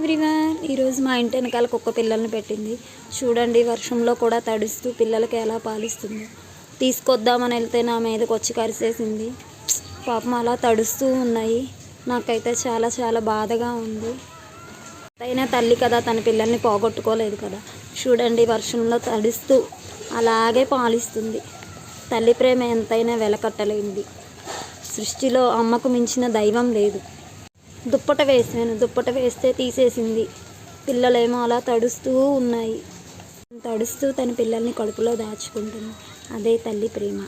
Everyone ఈరోజు మా ఇంటి వెనకాల కుక్క పిల్లల్ని పెట్టింది. చూడండి వర్షంలో కూడా తడుస్తూ పిల్లలకి ఎలా పాలిస్తుంది. తీసుకొద్దామని వెళ్తే నా మీదకి వచ్చి కరిసేసింది. పాపం అలా తడుస్తూ ఉన్నాయి. నాకైతే చాలా చాలా బాధగా ఉంది. అయినా తల్లి కదా తన పిల్లల్ని పోగొట్టుకోలేదు కదా. చూడండి వర్షంలో తడుస్తూ అలాగే పాలిస్తుంది. తల్లి ప్రేమ ఎంతైనా వెలకట్టలేనిది. సృష్టిలో అమ్మకు మించిన దైవం లేదు. దుప్పట వేసాను దుప్పట వేస్తే తీసేసింది. పిల్లలేమో అలా తడుస్తూ ఉన్నాయి. తడుస్తూ తన పిల్లల్ని కడుపులో దాచుకుంటుంది. అదే తల్లి ప్రేమ.